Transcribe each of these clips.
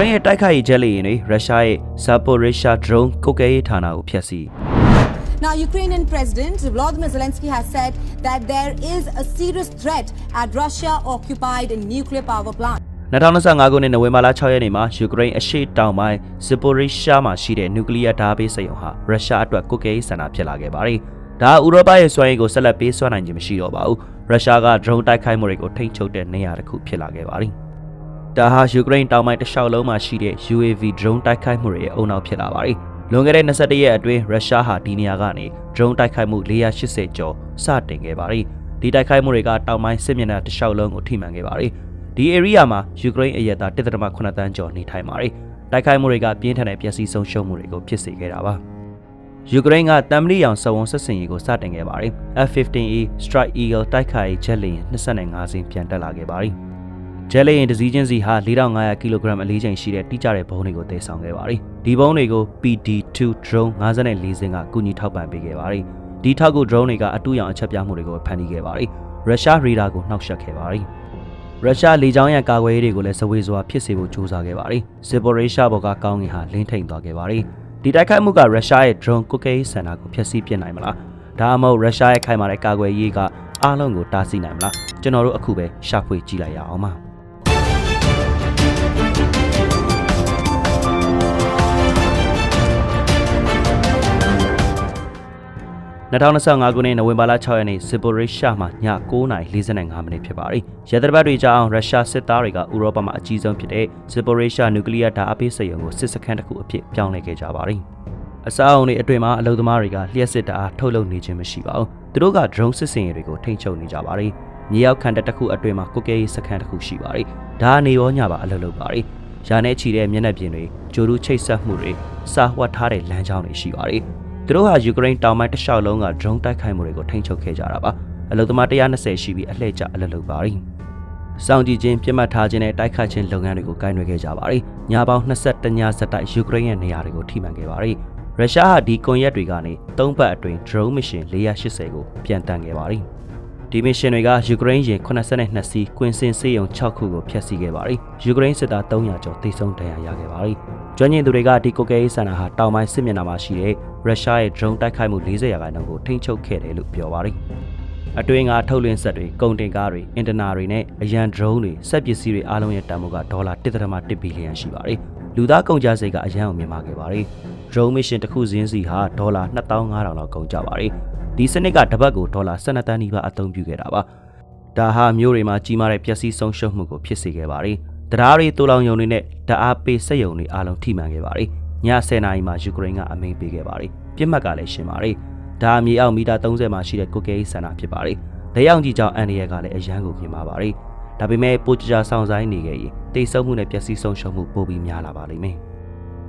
ကရိန်းရဲ့တိုက်ခိုက်ရေးဂျက်လေယာဉ်တွေရုရှားရဲ့ Zaporizhzhia drone ကုတ်ကဲရေးဌာနကိုဖျက်ဆီး Now, Ukrainian President Volodymyr Zelensky has said that there is a serious threat at Russia-occupied nuclear power plant. 2025ခုနှစ်နိုဝင်ဘာလ6ရက်နေ့မှာယူကရိန်းအရှေ့တောင်ပိုင်း Zaporizhzhia မှာရှိတဲ့နျူကလ িয়ার ဓာတ်ပေးစက်ရုံဟာရုရှားအတွက်ကုတ်ကဲရေးဆန္ဒဖြစ်လာခဲ့ပါတယ်။ဒါကဥရောပရဲ့စွမ်းရည်ကိုဆက်လက်ပေးစွမ်းနိုင်ခြင်းမရှိတော့ပါဘူး။ရုရှားက drone တိုက်ခိုက်မှုတွေကိုထိန်းချုပ်တဲ့နေရာတစ်ခုဖြစ်လာခဲ့ပါတယ်။ ဒါဟာယူကရိန်းတောင်ပိုင်းတစ်လျှောက်လုံးမှာရှိတဲ့ UAV drone တိုက်ခိုက်မှုတွေရဲ့အုံနောက်ဖြစ်လာပါတယ်။လွန်ခဲ့တဲ့21ရက်အတွင်းရုရှားဟာဒီနေရာကနေ drone တိုက်ခိုက်မှု480ကျော်စတင်ခဲ့ပါတယ်။ဒီတိုက်ခိုက်မှုတွေကတောင်ပိုင်းစစ်မျက်နှာတစ်လျှောက်လုံးကိုထိမှန်ခဲ့ပါတယ်။ဒီ area မှာယူကရိန်းအရက်သား1.8တန်းကျော်နေထိုင်ပါတယ်။တိုက်ခိုက်မှုတွေကပြင်းထန်တဲ့ပျက်စီးဆုံးရှုံးမှုတွေကိုဖြစ်စေခဲ့တာပါ။ယူကရိန်းကတမ်မလီရောင်စဝုံဆက်စင်ရေးကိုစတင်ခဲ့ပါတယ်။ F-15E Strike Eagle တိုက်ခိုက်ရေးဂျက်လေယာဉ်25စင်းပြန်တက်လာခဲ့ပါတယ်။ ဂျက်လေရင်တစ်စီးချင်းစီဟာ4500ကီလိုဂရမ်အလေးချိန်ရှိတဲ့တိကျတဲ့ဘုံတွေကိုတည်ဆောင်ခဲ့ပါတယ်။ဒီဘုံတွေကို PD2 drone 54စင်းကကူညီထောက်ပံ့ပေးခဲ့ပါတယ်။ဒီထောက်ကူ drone တွေကအတူရောင်အချက်ပြမှုတွေကိုဖန်တီးခဲ့ပါတယ်။ရုရှားရေဒါကိုနှောက်ယှက်ခဲ့ပါတယ်။ရုရှားလေကြောင်းရန်ကာကွယ်ရေးတွေကိုလည်းစဝေစွာဖြစ်စေဖို့ကြိုးစားခဲ့ပါတယ်။စစ်ဘော်ရေးရှားဘော်ကကောင်းကင်ဟာလင်းထိန်သွားခဲ့ပါတယ်။ဒီတိုက်ခိုက်မှုကရုရှားရဲ့ drone ကုတ်ကဲရေးစင်တာကိုဖျက်ဆီးပစ်နိုင်မလား။ဒါမှမဟုတ်ရုရှားရဲ့ခိုင်မာတဲ့ကာကွယ်ရေးကအားလုံးကိုတားဆီးနိုင်မလား။ကျွန်တော်တို့အခုပဲရှာဖွေကြည့်လိုက်ရအောင်ပါ။ 2025ခုနှစ်နိုဝင်ဘာလ6ရက်နေ့ဇီပိုရီရှာမှာည9:45မိနစ်ဖြစ်ပါတယ်။ရသတပတ်တွေကြာအောင်ရုရှားစစ်သားတွေကဥရောပမှာအကြီးဆုံးဖြစ်တဲ့ဇီပိုရီရှာနျူကလ িয়ার ဓာတ်အပေးစက်ရုံကိုစစ်စခန်းတစ်ခုအဖြစ်ပြောင်းလဲခဲ့ကြပါတယ်။အစားအုံတွေအတွင်မှာအလုံသမားတွေကလျှက်စစ်တအားထုတ်လုပ်နေခြင်းမရှိပါဘူး။သူတို့က drone စစ်စင်ရေးတွေကိုထိန်းချုပ်နေကြပါတယ်။မြေရောက်ခံတပ်တစ်ခုအတွင်မှာကုတ်ကဲရေးစခန်းတစ်ခုရှိပါတယ်။ဒါကနေရောညပါအလုပ်လုပ်ပါတယ်။ရာနဲ့ချီတဲ့မျက်နှာပြင်တွေဂျိုရူချိတ်ဆက်မှုတွေစာဝတ်ထားတဲ့လမ်းကြောင်းတွေရှိပါတယ်။ သူတို့ဟာယူကရိန်းတောင်ပိုင်းတစ်လျှောက်လုံးက drone တိုက်ခိုက်မှုတွေကိုထိန်းချုပ်ခဲ့ကြတာပါအလုံသမား120ရှိပြီးအလှည့်ကျအလုပ်လုပ်ပါရီစောင့်ကြည့်ခြင်းပြစ်မှတ်ထားခြင်းနဲ့တိုက်ခိုက်ခြင်းလုပ်ငန်းတွေကိုကိုင်တွယ်ခဲ့ကြပါရီညပေါင်း22ညစက်တိုက်ယူကရိန်းရဲ့နေရာတွေကိုထိမှန်ခဲ့ပါရီရုရှားဟာဒီကွန်ရက်တွေကနေ၃ပတ်အတွင်း drone mission 480ကိုပြန်တန်ခဲ့ပါရီ ဒီမစ်ရှင်တွေကယူကရိန်းရင်82စီးကွင်းစင်စေးရုံ6ခုကိုဖျက်ဆီးခဲ့ပါရီယူကရိန်းစစ်သား300ကျော်တိတ်ဆုံးဒဏ်ရာရခဲ့ပါရီကျွမ်းကျင်သူတွေကဒီကိုကဲရေးစံတာဟာတောင်ပိုင်းစစ်မျက်နှာမှာရှိတဲ့ရုရှားရဲ့ drone တိုက်ခိုက်မှု40ရာခိုင်နှုန်းကိုထိန်းချုပ်ခဲ့တယ်လို့ပြောပါရီအတွင်းကထုတ်လွှင့်ဆက်တွေကုန်တင်ကားတွေအင်တာနာတွေနဲ့အရန် drone တွေစက်ပစ္စည်းတွေအားလုံးရဲ့တန်ဖိုးကဒေါ်လာ1.1ဘီလီယံရှိပါတယ်လူသားကုန်ကြစိတ်ကအရန်အောင်မြင်မာခဲ့ပါတယ် drone mission တစ်ခုစင်းစီဟာဒေါ်လာ2500လောက်ကုန်ကြပါတယ် ဒီစနစ်ကတစ်ပတ်ကိုဒေါ်လာ12တန်းနီးပါးအသုံးပြုခဲ့တာပါဒါဟာမျိုးတွေမှာကြီးမားတဲ့ပျက်စီးဆုံးရှုံးမှုကိုဖြစ်စေခဲ့ပါတယ်တရားတွေတူလောင်ယုံတွေနဲ့ဓာတ်အားပေးစက်ယုံတွေအားလုံးထိမှန်ခဲ့ပါတယ်ည10နာရီမှာယူကရိန်းကအမိန့်ပေးခဲ့ပါတယ်ပြစ်မှတ်ကလည်းရှင်းပါတယ်ဒါအမြေအောက်မီတာ30မှာရှိတဲ့ကုတ်ကဲရေးစင်တာဖြစ်ပါတယ်လက်ရောက်ကြီးကြောင့်အန်ဒီရဲကလည်းအရန်ကိုမြင်ပါပါတယ်ဒါပေမဲ့ပိုကြကြဆောင်ဆိုင်နေခဲ့ရင်တိတ်ဆုပ်မှုနဲ့ပျက်စီးဆုံးရှုံးမှုပိုပြီးများလာပါလိမ့်မယ်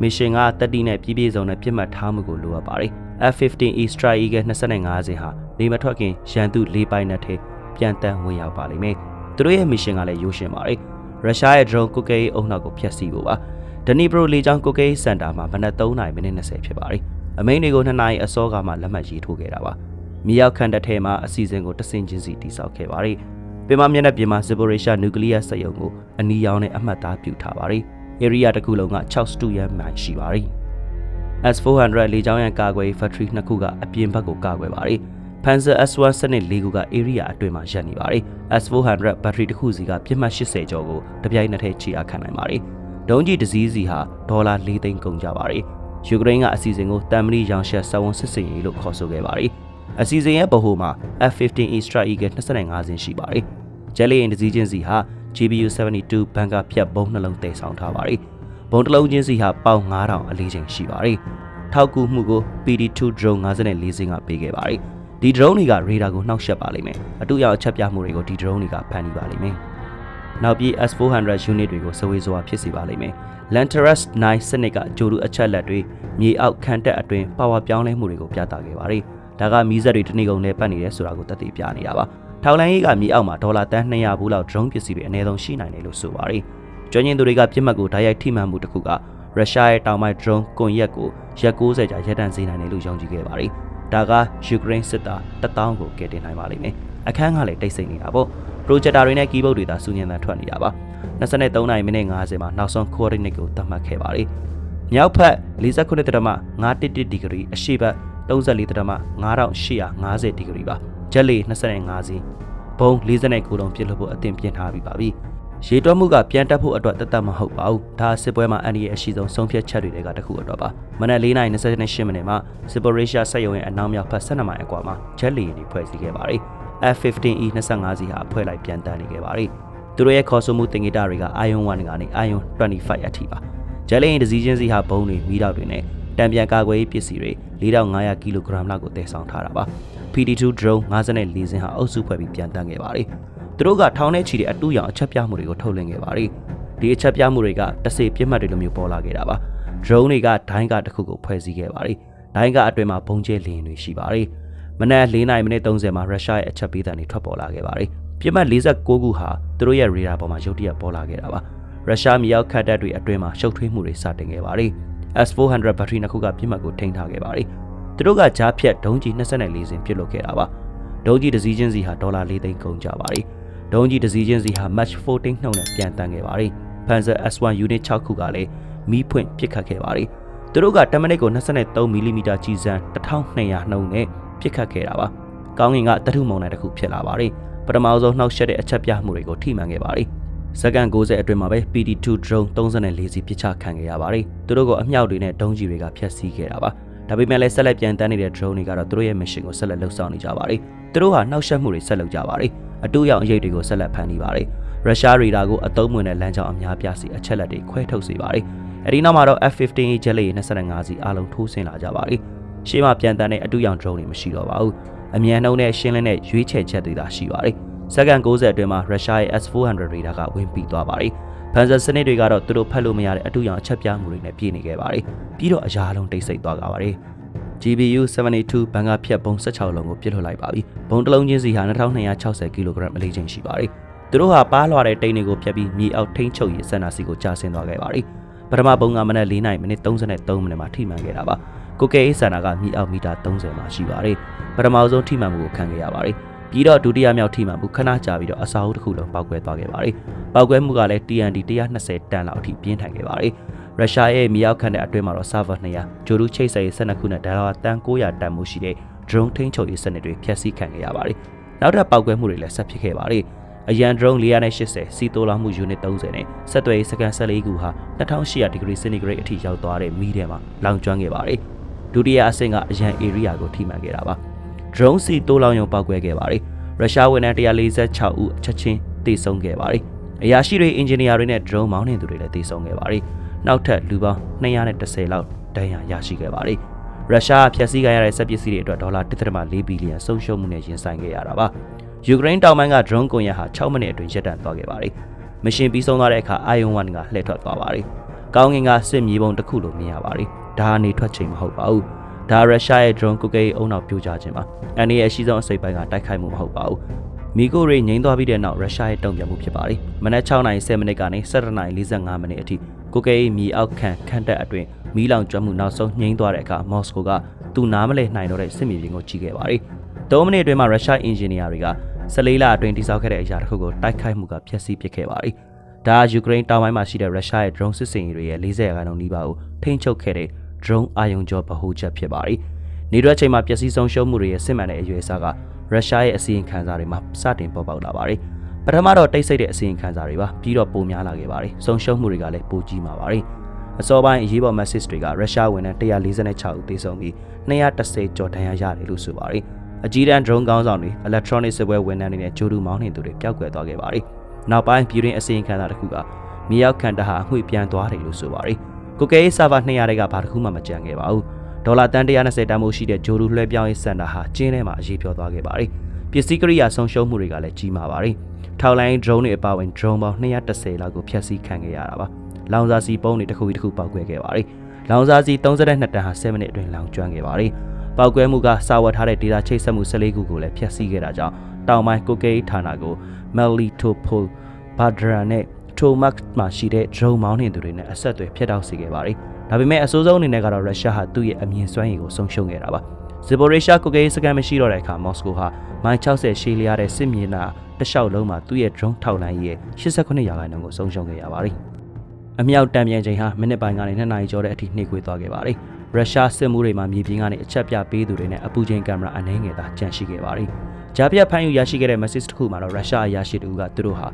မစ်ရှင်ကတက်တီနဲ့ပြည်ပြည့်စုံတဲ့ပြစ်မှတ်ထားမှုကိုလိုအပ်ပါတယ် F-15E Strike Eagle 25စင်ဟာနေမထွက်ခင်ရန်သူ၄ပိုင်းနဲ့ထဲပြန်တန်းဝင်ရောက်ပါလိမ့်မယ်သူတို့ရဲ့မစ်ရှင်ကလည်းရိုးရှင်းပါတယ်ရုရှားရဲ့ drone ကုတ်ကဲရေးအုံနောက်ကိုဖျက်ဆီးဖို့ပါဒနီပရိုလေကြောင်းကုတ်ကဲရေးစင်တာမှာမနက်3နာရီမိနစ်20ဖြစ်ပါတယ်အမိန်တွေကို2နာရီအစောကမှလက်မှတ်ရေးထိုးခဲ့တာပါမြေရောက်ခန့်တဲ့ထဲမှာအစီအစဉ်ကိုတဆင်ချင်းစီတိစောက်ခဲ့ပါတယ်ပင်မမျက်နှာပြင်မှာ Zaporizhzhia nuclear စက်ရုံကိုအနီရောင်နဲ့အမှတ်သားပြုထားပါတယ် area တစ်ခုလုံးက6စတူရန်မိုင်ရှိပါတယ် S400 လေကြောင်းရန်ကာကွယ်ရေး factory နှစ်ခုကအပြင်ဘက်ကိုကာကွယ်ပါတယ်။ Panzer S1 စနစ်၄ခုက area အတွင်းမှာရပ်နေပါတယ်။ S400 ဘက်ထရီတစ်ခုစီကပြစ်မှတ်80ကျော်ကိုတပြိုင်နက်တည်းခြေအားခံနိုင်ပါတယ်။ဒုံးကြီးတစ်စီးစီဟာဒေါ်လာ၄သိန်းကုန်ကြပါတယ်။ယူကရိန်းကအစီအစဉ်ကိုတမ်မလီရောင်ရှက်စဝန်စစ်စင်ရေးလို့ခေါ်ဆိုခဲ့ပါတယ်။အစီအစဉ်ရဲ့ဗဟိုမှာ F-15E Strike Eagle 25စင်းရှိပါတယ်။ဂျက်လီအင်တစ်စီးချင်းစီဟာ GBU 72 ဘန်ကာဖြတ်ဘုံနှလုံးတည်ဆောင်ထားပါတယ်။ ဘုံတစ်လုံးချင်းစီဟာပေါင်9000အလေးချိန်ရှိပါတယ်။ထောက်ကူမှုကို PD2 drone 54စင်းကပေးခဲ့ပါတယ်။ဒီ drone တွေက radar ကိုနှောက်ယှက်ပါလိမ့်မယ်။အတူရောက်အချက်ပြမှုတွေကိုဒီ drone တွေကဖန်တီးပါလိမ့်မယ်။နောက်ပြီး S400 unit တွေကိုစဝေးစွာဖြစ်စေပါလိမ့်မယ်။ Lanteras 9စနစ်ကဂျိုလူအချက်လက်တွေမြေအောက်ခံတက်အတွင်းပါဝါပြောင်းလဲမှုတွေကိုပြသခဲ့ပါတယ်။ဒါကမီးစက်တွေတနေ့ကုန်နဲ့ပတ်နေတယ်ဆိုတာကိုသက်သေပြနေတာပါ။ထောက်လိုင်းရေးကမြေအောက်မှာဒေါ်လာတန်း200ဘူးလောက် drone ပစ္စည်းတွေအနည်းဆုံးရှိနိုင်တယ်လို့ဆိုပါတယ်။ ကျွမ်းကျင်သူတွေကပြစ်မှတ်ကိုဓာတ်ရိုက်ထိမှန်မှုတစ်ခုကရုရှားရဲ့တောင်ပိုင်း drone ကွန်ရက်ကိုရက်60ကြာရပ်တန့်စေနိုင်တယ်လို့ယုံကြည်ခဲ့ပါတယ်။ဒါကယူကရိန်းစစ်သား1000ကိုကယ်တင်နိုင်ပါလိမ့်မယ်။အခန်းကလည်းတိတ်ဆိတ်နေတာပေါ့။ projector တွေနဲ့ keyboard တွေသာစူညံတန်ထွက်နေတာပါ။23နိုင်မိနစ်50မှာနောက်ဆုံး coordinate ကိုသတ်မှတ်ခဲ့ပါတယ်။မြောက်ဖက်49.511ဒီဂရီအရှေ့ဘက်34.5850ဒီဂရီပါ။ဂျက်လီ25စီးဘုံ49လုံးပြစ်လို့ဖို့အသင့်ပြင်ထားပြီးပါပြီ။ ရေတွက်မှုကပြန်တက်ဖို့အတွက်တသက်မဟုတ်ပါဘူး။ဒါစစ်ပွဲမှာအန်ဒီရဲ့အရှိဆုံးဆုံးဖြတ်ချက်တွေကတခုအတွက်ပါ။မနက်4:28မိနစ်မှာစစ်ပိုရေရှာစက်ရုံရဲ့အနောက်မြောက်ဖက်12မိုင်အကွာမှာဂျက်လီတွေဖွဲ့စည်းခဲ့ပါတယ်။ F15E 25စီးဟာအဖွဲ့လိုက်ပြန်တန်းနေခဲ့ပါတယ်။သူတို့ရဲ့ခေါ်ဆိုမှုတင်ဂီတာတွေက Ion 1ကနေ Ion 25အထိပါ။ဂျက်လီရင်ဒစီချင်းစီဟာဘုံတွေမိတော့တွေနဲ့တံပြန်ကာကွယ်ရေးပစ္စည်းတွေ4500ကီလိုဂရမ်လောက်ကိုတည်ဆောင်ထားတာပါ။ PD2 drone 54စင်းဟာအုပ်စုဖွဲ့ပြီးပြန်တန်းခဲ့ပါတယ်။ သူတို့ကထောင်းနဲ့ချီတဲ့အတူရောင်အချက်ပြမှုတွေကိုထုတ်လင်းခဲ့ပါတယ်။ဒီအချက်ပြမှုတွေကတစေပြစ်မှတ်တွေလိုမျိုးပေါ်လာခဲ့တာပါ။ drone တွေကဒိုင်းကတစ်ခုကိုဖွဲ့စည်းခဲ့ပါတယ်။ဒိုင်းကအတွင်မှာဘုံကျဲလင်းတွေရှိပါတယ်။မနက်၄နိုင်မိနစ်30မှာရုရှားရဲ့အချက်ပေးတံတွေထွက်ပေါ်လာခဲ့ပါတယ်။ပြစ်မှတ်46ခုဟာသူတို့ရဲ့ရေဒါပေါ်မှာရုတ်တရက်ပေါ်လာခဲ့တာပါ။ရုရှားမြောက်ခတ်တပ်တွေအတွင်မှာရှုပ်ထွေးမှုတွေစတင်ခဲ့ပါတယ်။ S400 ဘက်ထရီနှစ်ခုကပြစ်မှတ်ကိုထိန်းထားခဲ့ပါတယ်။သူတို့ကကြားဖြတ်ဒုံးကြီး24စင်ပစ်လွတ်ခဲ့တာပါ။ဒုံးကြီးတစ်စီးချင်းစီဟာဒေါ်လာ၄သိန်းကုန်ကြပါတယ်။ ဒုံးကြီးတစ်စီးချင်းစီဟာ match 14နှုန်းနဲ့ပြန်တန်းခဲ့ပါတယ်။ Panzer S1 unit 6ခုကလည်းမီးဖွင့်ပစ်ခတ်ခဲ့ပါတယ်။သူတို့က10မိနစ်ကို23 mm ကြီးစံ1200နှုန်းနဲ့ပစ်ခတ်ခဲ့တာပါ။ကောင်းကင်ကတထုမုံတိုင်းတစ်ခုဖြစ်လာပါတယ်။ပထမဆုံးနှောက်ယှက်တဲ့အချက်ပြမှုတွေကိုထိမှန်ခဲ့ပါတယ်။စက္ကန့်60အတွင်းမှာပဲ PD2 drone 34စီးပစ်ချခံခဲ့ရပါတယ်။သူတို့ကိုအမြောက်တွေနဲ့ဒုံးကြီးတွေကဖျက်ဆီးခဲ့တာပါ။ ဒါပေမဲ့လည်းဆက်လက်ပြန်တန်းနေတဲ့ drone တွေကတော့သူတို့ရဲ့ mission ကိုဆက်လက်လှုပ်ဆောင်နေကြပါတယ်။သူတို့ဟာနှောက်ယှက်မှုတွေဆက်လုပ်ကြပါတယ်။အတူရောက်အရေးတွေကိုဆက်လက်ဖန်တီးပါတယ်။ရုရှားရေဒါကိုအသုံးဝင်တဲ့လမ်းကြောင်းအများပြားစီအချက်လက်တွေခွဲထုတ်စေပါတယ်။အဲဒီနောက်မှာတော့ F15 ဂျက်လေ25စီအားလုံးထိုးဆင်းလာကြပါတယ်။ရှေ့မှာပြန်တန်းတဲ့အတူရောက် drone တွေမရှိတော့ပါဘူး။အမြန်နှုံးနဲ့ရှင်းလင်းတဲ့ရွေးချယ်ချက်တွေသာရှိပါတယ်။စက္ကန့်60အတွင်းမှာရုရှားရဲ့ S400 ရေဒါကဝင်ပြီးသွားပါတယ်။ ဖန်ဆာစနစ်တွေကတော့သူတို့ဖတ်လို့မရတဲ့အတူရောင်အချက်ပြမှုတွေနဲ့ပြည့်နေခဲ့ပါတယ်။ပြီးတော့အရာလုံးတိတ်ဆိတ်သွားကြပါတယ်။ GBU 72ဘန်ကဖြတ်ပုံ16လုံးကိုပြစ်ထုတ်လိုက်ပါပြီ။ဘုံတစ်လုံးချင်းစီဟာ2260ကီလိုဂရမ်အလေးချိန်ရှိပါတယ်။သူတို့ဟာပါးလွှာတဲ့တိန်တွေကိုဖြတ်ပြီးမြေအောက်ထိန်းချုပ်ရေးစန္ဒာစီကိုကြာဆင်းသွားခဲ့ပါတယ်။ပထမဘုံကမနက်4နိုင်မိနစ်33မိနစ်မှာထိမှန်ခဲ့တာပါ။ကိုကဲအေးစန္ဒာကမြေအောက်မီတာ30မှာရှိပါတယ်။ပထမဆုံးထိမှန်မှုကိုခံခဲ့ရပါတယ်။ ပြီးတော့ဒုတိယမြောက်ထိမှန်မှုခဏကြာပြီးတော့အစာအုပ်တစ်ခုလုံးပောက်ကွဲသွားခဲ့ပါတယ်။ပောက်ကွဲမှုကလည်း TNT 120တန်လောက်အထိပြင်းထန်ခဲ့ပါတယ်။ရုရှားရဲ့မြေအောက်ခန့်တဲ့အတွင်းမှာတော့ server 200ဂျိုဒူချိတ်ဆက်ရေး12ခုနဲ့ဒေါ်လာတန်900တန်မှုရှိတဲ့ drone ထိန်းချုပ်ရေးစနစ်တွေဖျက်ဆီးခံခဲ့ရပါတယ်။နောက်ထပ်ပောက်ကွဲမှုတွေလည်းဆက်ဖြစ်ခဲ့ပါတယ်။အရန် drone 480စီတိုလာမှု unit 30နဲ့ဆက်သွယ်ရေးစကန်14ခုဟာ2800 degree centigrade အထိရောက်သွားတဲ့မီးထဲမှာလောင်ကျွမ်းခဲ့ပါတယ်။ဒုတိယအဆင့်ကအရန် area ကိုထိမှန်ခဲ့တာပါ။ drone စီတိုးလောင်ရုံပောက်ကွဲခဲ့ပါတယ်။ရုရှားဝန်ထမ်း146ဦးချက်ချင်းတေဆုံးခဲ့ပါတယ်။အရာရှိတွေအင်ဂျင်နီယာတွေနဲ့ drone မောင်းနေသူတွေလည်းတေဆုံးခဲ့ပါတယ်။နောက်ထပ်လူပေါင်း210လောက်ဒဏ်ရာရရှိခဲ့ပါတယ်။ရုရှားဖျက်ဆီးခံရတဲ့စက်ပစ္စည်းတွေအတွက်ဒေါ်လာ1.4ဘီလီယံဆုံးရှုံးမှုနဲ့ရင်ဆိုင်ခဲ့ရတာပါ။ယူကရိန်းတောင်ပိုင်းက drone ကွန်ရက်ဟာ6မိနစ်အတွင်းရပ်တန့်သွားခဲ့ပါတယ်။မရှင်ပြီးဆုံးသွားတဲ့အခါ Ion 1ကလှည့်ထွက်သွားပါတယ်။ကောင်းကင်ကစစ်မြေပုံတစ်ခုလိုမြင်ရပါတယ်။ဒါကနေထွက်ချိန်မဟုတ်ပါဘူး။ ဒါရုရှားရဲ့ drone ကုတ်ကိန်းအုံနောက်ပြိုကျခြင်းပါ။အန်ဒီရဲ့အရှိဆုံးအစိပ်ပိုင်းကတိုက်ခိုက်မှုမဟုတ်ပါဘူး။မီကိုတွေငိမ့်သွားပြီးတဲ့နောက်ရုရှားရဲ့တုံ့ပြန်မှုဖြစ်ပါတယ်။မနက်6:10မိနစ်ကနေ7:45မိနစ်အထိကိုကဲမြေအောက်ခံခန့်တက်အတွင်းမီးလောင်ကျွမ်းမှုနောက်ဆုံးငြိမ်းသွားတဲ့အခါမော်စကိုကသူနားမလဲနိုင်တော့တဲ့စစ်မြေပြင်ကိုကြီးခဲ့ပါတယ်။၃မိနစ်အတွင်းမှာရုရှားအင်ဂျင်နီယာတွေက14လအတွင်းတိစောက်ခဲ့တဲ့အရာတစ်ခုကိုတိုက်ခိုက်မှုကဖျက်ဆီးပစ်ခဲ့ပါတယ်။ဒါကယူကရိန်းတောင်ပိုင်းမှာရှိတဲ့ရုရှားရဲ့ drone စစ်စင်ရေးတွေရဲ့40ရာခိုင်နှုန်းနီးပါးကိုထိန်းချုပ်ခဲ့တဲ့ drone အာယုံကျော်ဗဟိုချက်ဖြစ်ပါတယ်။နေရွက်ချိန်မှာပျက်စီးဆုံးရှုံးမှုတွေရဲ့စစ်မှန်တဲ့အရွယ်အစားကရုရှားရဲ့အစီရင်ခံစာတွေမှာစတင်ပေါ်ပေါက်လာပါတယ်။ပထမတော့တိတ်ဆိတ်တဲ့အစီရင်ခံစာတွေပါပြီးတော့ပိုများလာခဲ့ပါတယ်။ဆုံးရှုံးမှုတွေကလည်းပိုကြီးမှာပါတယ်။အစောပိုင်းအရေးပေါ် message တွေကရုရှားဝန်ထမ်း146ဦးသေဆုံးပြီး210ကျော်ဒဏ်ရာရတယ်လို့ဆိုပါတယ်။အကြီးတန်း drone ကောင်းဆောင်တွေ electronic စစ်ပွဲဝန်ထမ်းတွေနဲ့ဂျိုဒူမောင်းနှင်သူတွေပျောက်ကွယ်သွားခဲ့ပါတယ်။နောက်ပိုင်းပြည်တွင်းအစီရင်ခံစာတစ်ခုကမြေရောက်ခန့်တဟာအငွေ့ပြန်သွားတယ်လို့ဆိုပါတယ်။ ကိုကဲဆာဗာ200တွေကဘာတစ်ခုမှမကြံခဲ့ပါဘူး။ဒေါ်လာတန်120တန်မိုးရှိတဲ့ဂျိုဒူလွှဲပြောင်းရေးစင်တာဟာကျင်းထဲမှာအရေးပြောသွားခဲ့ပါတယ်။ပစ္စည်းကိရိယာဆုံးရှုံးမှုတွေကလည်းကြီးမားပါတယ်။ထောက်လိုင်း drone တွေအပါအဝင် drone ပေါင်း210လောက်ကိုဖျက်ဆီးခံခဲ့ရတာပါ။လောင်စာစီပုံးတွေတစ်ခုပြီးတစ်ခုပောက်ကွဲခဲ့ပါတယ်။လောင်စာစီ32တန်ဟာ7မိနစ်အတွင်းလောင်ကျွမ်းခဲ့ပါတယ်။ပောက်ကွဲမှုကစာဝတ်ထားတဲ့ဒေတာချိတ်ဆက်မှု14ခုကိုလည်းဖျက်ဆီးခဲ့တာကြောင့်တောင်ပိုင်းကိုကေဌာနကို Melitopol Badra နဲ့ ထိုမတ်မှာရှိတဲ့ drone မောင်းနှင်သူတွေနဲ့အဆက်အသွယ်ဖျက်တောက်စေခဲ့ပါတယ်။ဒါပေမဲ့အဆိုးဆုံးအနေနဲ့ကတော့ရုရှားဟာသူ့ရဲ့အမြင့်စွမ်းရည်ကိုဆုံးရှုံးခဲ့တာပါ။ဇီပိုရီရှာကိုကေးစကန်မရှိတော့တဲ့အခါမော်စကိုဟာမိုင်60ရှည်လျားတဲ့စစ်မြေနာတစ်လျှောက်လုံးမှာသူ့ရဲ့ drone ထောက်လိုင်းရဲ့89ရာခိုင်နှုန်းကိုဆုံးရှုံးခဲ့ရပါတယ်။အမြောက်တံပြန်ချိန်ဟာမိနစ်ပိုင်းကနေ2နာရီကျော်တဲ့အထိနှိမ့်ခွေသွားခဲ့ပါတယ်။ရုရှားစစ်မှုတွေမှာမြေပြင်ကနေအချက်ပြပေးသူတွေနဲ့အပူချိန်ကင်မရာအနှဲငယ်သာကျန်ရှိခဲ့ပါတယ်။ ကြားပြတ်ဖမ်းယူရရှိခဲ့တဲ့ message တစ်ခုမှာတော့ရုရှားအရာရှိတူကသူတို့ဟာ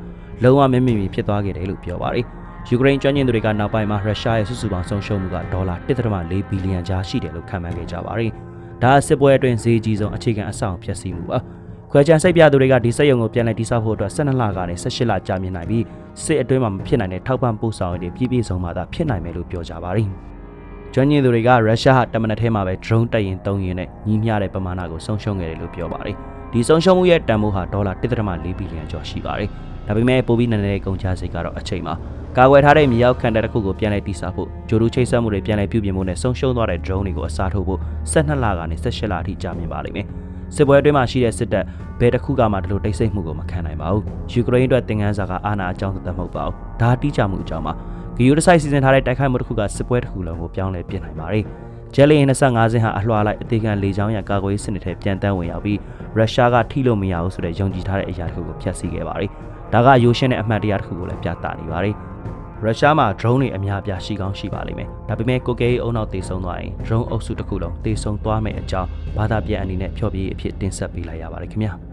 လုံးဝမင်းမီဖြစ်သွားခဲ့တယ်လို့ပြောပါတယ်။ယူကရိန်းကျွမ်းကျင်သူတွေကနောက်ပိုင်းမှာရုရှားရဲ့စုစုပေါင်းဆုံးရှုံးမှုကဒေါ်လာ1.4ဘီလီယံကြားရှိတယ်လို့ခန့်မှန်းခဲ့ကြပါတယ်။ဒါစစ်ပွဲအတွင်းဈေးကြီးဆုံးအခြေခံအဆောက်အအုံဖြစ်စီမှုပါ။ခွဲခြမ်းစိတ်ပြသူတွေကဒီစက်ရုံကိုပြန်လည်တိစောက်ဖို့အတွက်12လကနေ18လကြာမြင့်နိုင်ပြီးစစ်အတွင်းမှာမဖြစ်နိုင်တဲ့ထောက်ပံ့ပို့ဆောင်ရေးတွေပြည်ပြည့်စုံမှသာဖြစ်နိုင်မယ်လို့ပြောကြပါတယ်။ကျွမ်းကျင်သူတွေကရုရှားဟာတမနက်ထဲမှာပဲ drone တက်ရင်တုံးရင်နဲ့ညီးမျှတဲ့ပမာဏကိုဆုံးရှုံးခဲ့တယ်လို့ပြောပါတယ်။ ဒီဆုံးရှုံးမှုရဲ့တန်ဖိုးဟာဒေါ်လာ1.4ဘီလီယံကျော်ရှိပါတယ်။ဒါပေမဲ့ပိုပြီးနည်းနည်းကုန်ကျစရိတ်ကတော့အချိန်မှာကာကွယ်ထားတဲ့မြေရောက်ခံတဲ့တစ်ခုကိုပြန်လည်တိစောက်ဖို့ဂျိုရူချိတ်ဆက်မှုတွေပြန်လည်ပြုပြင်ဖို့နဲ့ဆုံးရှုံးသွားတဲ့ drone တွေကိုအစားထိုးဖို့12လကနေ18လအထိကြာမြင့်ပါလိမ့်မယ်။စစ်ပွဲအတွင်းမှာရှိတဲ့စစ်တပ်ဘယ်တစ်ခုကမှဒီလိုတိတ်ဆိတ်မှုကိုမခံနိုင်ပါဘူး။ယူကရိန်းအတွက်သင်ခန်းစာကအာဏာအကြောင်းသက်သက်မဟုတ်ပါဘူး။ဒါတိကျမှုအကြောင်းပါ။ဂီယိုဒဆိုင်စီစဉ်ထားတဲ့တိုက်ခိုက်မှုတစ်ခုကစစ်ပွဲတစ်ခုလုံးကိုပြောင်းလဲပြစ်နိုင်ပါတယ်။ ဂျယ်လီ25စင်းဟာအလွှာလိုက်အသေးခံလေကြောင်းရန်ကာကွယ်ရေးစနစ်ထဲပြန်တန်းဝင်ရောက်ပြီးရုရှားကထိလို့မရဘူးဆိုတဲ့ယုံကြည်ထားတဲ့အရာတစ်ခုကိုဖျက်ဆီးခဲ့ပါတယ်။ဒါကယိုရှင်းတဲ့အမှတ်တရတစ်ခုကိုလည်းပြသနေပါတယ်။ရုရှားမှာ drone တွေအများပြားရှိကောင်းရှိပါလိမ့်မယ်။ဒါပေမဲ့ကိုကဲအုံနောက်တေဆုံးသွားရင် drone အုပ်စုတစ်ခုလုံးတေဆုံးသွားမယ်အကြောင်းဘာသာပြန်အနေနဲ့ဖြောပြရေးအဖြစ်တင်ဆက်ပေးလိုက်ရပါတယ်ခင်ဗျာ။